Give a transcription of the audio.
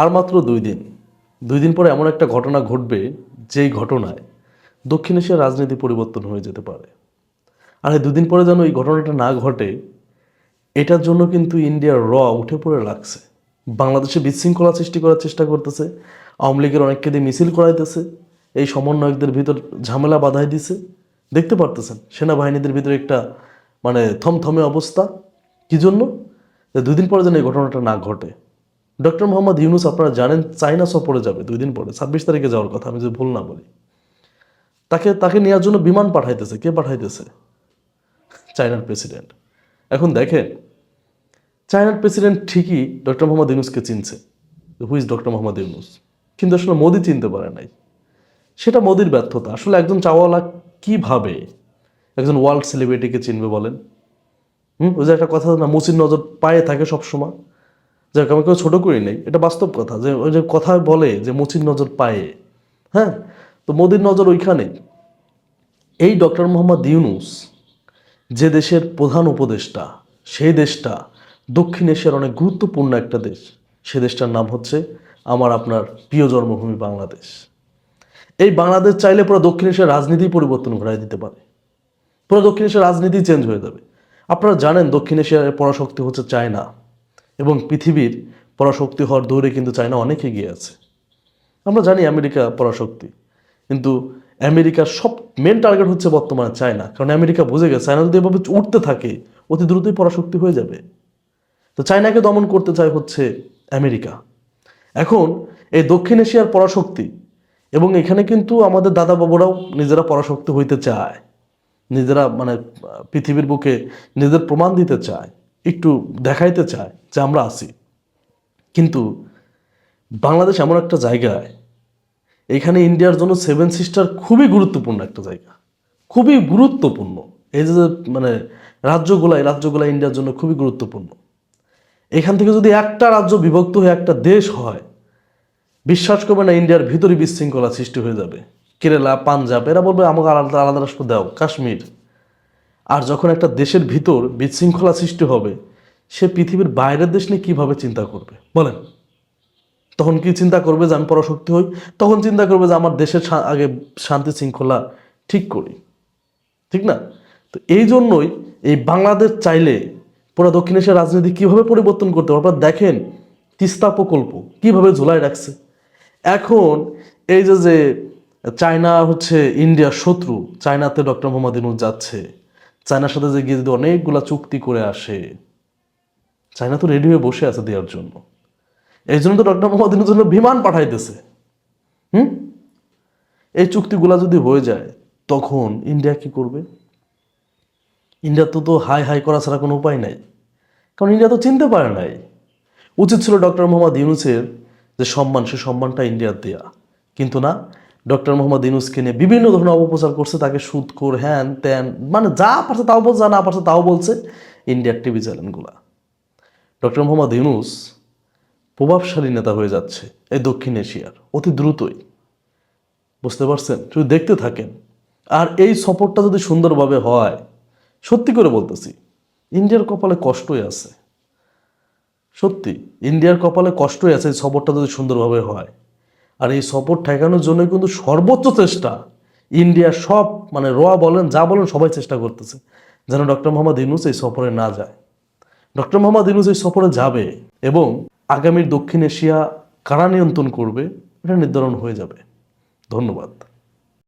আর মাত্র দুই দিন। দুই দিন পরে এমন একটা ঘটনা ঘটবে যেই ঘটনায় দক্ষিণ এশিয়ার রাজনীতি পরিবর্তন হয়ে যেতে পারে। আর এই দুদিন পরে যেন এই ঘটনাটা না ঘটে, এটার জন্য কিন্তু ইন্ডিয়ার র উঠে পড়ে লাগছে। বাংলাদেশে বিশৃঙ্খলা সৃষ্টি করার চেষ্টা করতেছে, আওয়ামী লীগের অনেককে দিয়ে মিছিল করাইতেছে, এই সমন্বয়কদের ভিতর ঝামেলা বাধাই দিছে। দেখতে পারতেছেন, সেনাবাহিনীদের ভিতরে একটা মানে থমথমে অবস্থা। কি জন্য? দুদিন পরে যেন এই ঘটনাটা না ঘটে। ডক্টর মোহাম্মদ ইউনুস, আপনারা জানেন চায়না সফরে যাবে, দুই দিন পরে, ছাব্বিশ তারিখে যাওয়ার কথা, আমি যদি ভুল না বলি। তাকে তাকে নেওয়ার জন্য বিমান পাঠাইতেছে, কে পাঠাইতেছে? চায়নার প্রেসিডেন্ট। এখন দেখেন, চায়নার প্রেসিডেন্ট ঠিকই ডক্টর মোহাম্মদ ইউনুসকে চিনছে who is doctor Mohammad Yunus? কিন্তু আসলে মোদি চিনতে পারে নাই। সেটা মোদির ব্যর্থতা। আসলে একজন চাওয়ালা কীভাবে একজন ওয়ার্ল্ড সেলিব্রিটিকে চিনবে বলেন? হুম, ওই যে একটা কথা না, মুচির নজর পায়ে থাকে সবসময়। যাক, আমি কেউ ছোটো করি নাই, এটা বাস্তব কথা। যে ওই যে কথা বলে যে মুচির নজর পায়ে হ্যাঁ? তো মোদির নজর ওইখানে। এই ডক্টর মোহাম্মদ ইউনুস যে দেশের প্রধান উপদেষ্টা সেই দেশটা দক্ষিণ এশিয়ার অনেক গুরুত্বপূর্ণ একটা দেশ। সে দেশটার নাম হচ্ছে আমার আপনার প্রিয় জন্মভূমি বাংলাদেশ। এই বাংলাদেশ চাইলে পুরো দক্ষিণ এশিয়ার রাজনীতি পরিবর্তন ঘটাই দিতে পারে। পুরো দক্ষিণ এশিয়ার রাজনীতি চেঞ্জ হয়ে যাবে। আপনারা জানেন দক্ষিণ এশিয়ার পরাশক্তি হচ্ছে চায়না। এবং পৃথিবীর পরাশক্তি হওয়ার দৌড়ে কিন্তু চায়না অনেক এগিয়ে আছে। আমরা জানি আমেরিকা পরাশক্তি, কিন্তু আমেরিকার সব মেন টার্গেট হচ্ছে বর্তমানে চায়না। কারণ আমেরিকা বুঝে গেছে, চায়না যদি এভাবে উঠতে থাকে, অতি দ্রুতই পরাশক্তি হয়ে যাবে। তো চায়নাকে দমন করতে চায় হচ্ছে আমেরিকা। এখন এই দক্ষিণ এশিয়ার পরাশক্তি এবং এখানে কিন্তু আমাদের দাদা বাবুরাও নিজেরা পরাশক্তি হইতে চায়, নিজেরা মানে পৃথিবীর বুকে নিজেদের প্রমাণ দিতে চায়। একটু দেখাইতে চায় যে আমরা আছি। কিন্তু বাংলাদেশ এমন একটা জায়গায় এখানে ইন্ডিয়ার জন্য সেভেন সিস্টার খুবই গুরুত্বপূর্ণ একটা জায়গা, খুবই গুরুত্বপূর্ণ। এই যে মানে রাজ্যগুলা, এই ইন্ডিয়ার জন্য খুবই গুরুত্বপূর্ণ। এখান থেকে যদি একটা রাজ্য বিভক্ত হয়ে একটা দেশ হয়, বিশ্বাস করবে না ইন্ডিয়ার ভিতরে বিশৃঙ্খলা সৃষ্টি হয়ে যাবে। কেরালা, পাঞ্জাব, এরা বলবে আমাকে আলাদা আলাদা রাষ্ট্র দাও, কাশ্মীর। আর যখন একটা দেশের ভিতর বিশৃঙ্খলা সৃষ্টি হবে, সে পৃথিবীর বাইরের দেশ নিয়ে কীভাবে চিন্তা করবে? বলেন। তখন কি চিন্তা করবে যে আমি পরাশক্তি হই? তখন চিন্তা করবে যে আমার দেশের আগে শান্তি শৃঙ্খলা ঠিক করি। ঠিক না? তো এই জন্যই এই বাংলাদেশ চাইলে পুরো দক্ষিণ এশিয়ার রাজনীতি কীভাবে পরিবর্তন করতে পারে আপনারা দেখেন, তিস্তা প্রকল্প কীভাবে ঝোলায় রাখছে। এখন এই যে যে চায়না হচ্ছে ইন্ডিয়ার শত্রু, চায়নাতে ডক্টর মোহাম্মদ ইনুজ যাচ্ছে চায়নার সাথে যে গিয়ে যদি অনেকগুলা চুক্তি করে আসে, চায়না তো রেডি হয়ে বসে আছে দেওয়ার জন্য। এই জন্য তো ডক্টর মোহাম্মদ ইনুজের জন্য বিমান পাঠাইতেছে। হুম? এই চুক্তিগুলা যদি হয়ে যায়, তখন ইন্ডিয়া কি করবে? ইন্ডিয়া তো তো হাই হাই করা ছাড়া কোনো উপায় নাই। কারণ ইন্ডিয়া তো চিনতে পারে নাই। উচিত ছিল ডক্টর মোহাম্মদ ইউনুসের যে সম্মান, সে সম্মানটা ইন্ডিয়ার দেয়া। কিন্তু না ডক্টর মোহাম্মদ ইউনুসকে নিয়ে বিভিন্ন ধরনের অপপ্রচার করছে, তাকে সুদখোর হ্যান, ত্যান মানে যা পারছে তাও বলছে, যা না পারছে তাও বলছে, ইন্ডিয়ার টিভি চ্যানেলগুলা। ডক্টর মোহাম্মদ ইউনুস প্রভাবশালী নেতা হয়ে যাচ্ছে এই দক্ষিণ এশিয়ার, অতি দ্রুতই। বুঝতে পারছেন? শুধু দেখতে থাকেন। আর এই সফরটা যদি সুন্দরভাবে হয়, সত্যি করে বলতেছি, ইন্ডিয়ার কপালে কষ্টই আছে। সত্যি, ইন্ডিয়ার কপালে কষ্টই আছে এই সফরটা যদি সুন্দরভাবে হয়। আর এই সফর ঠেকানোর জন্য কিন্তু সর্বোচ্চ চেষ্টা। ইন্ডিয়ার সব মানে রোয়া বলেন, যা বলেন সবাই চেষ্টা করতেছে যেন ডক্টর মোহাম্মদ ইউনুস এই সফরে না যায়। ডক্টর মোহাম্মদ ইউনুস এই সফরে যাবে এবং আগামীর দক্ষিণ এশিয়া কারা নিয়ন্ত্রণ করবে, এটা নির্ধারণ হয়ে যাবে। ধন্যবাদ।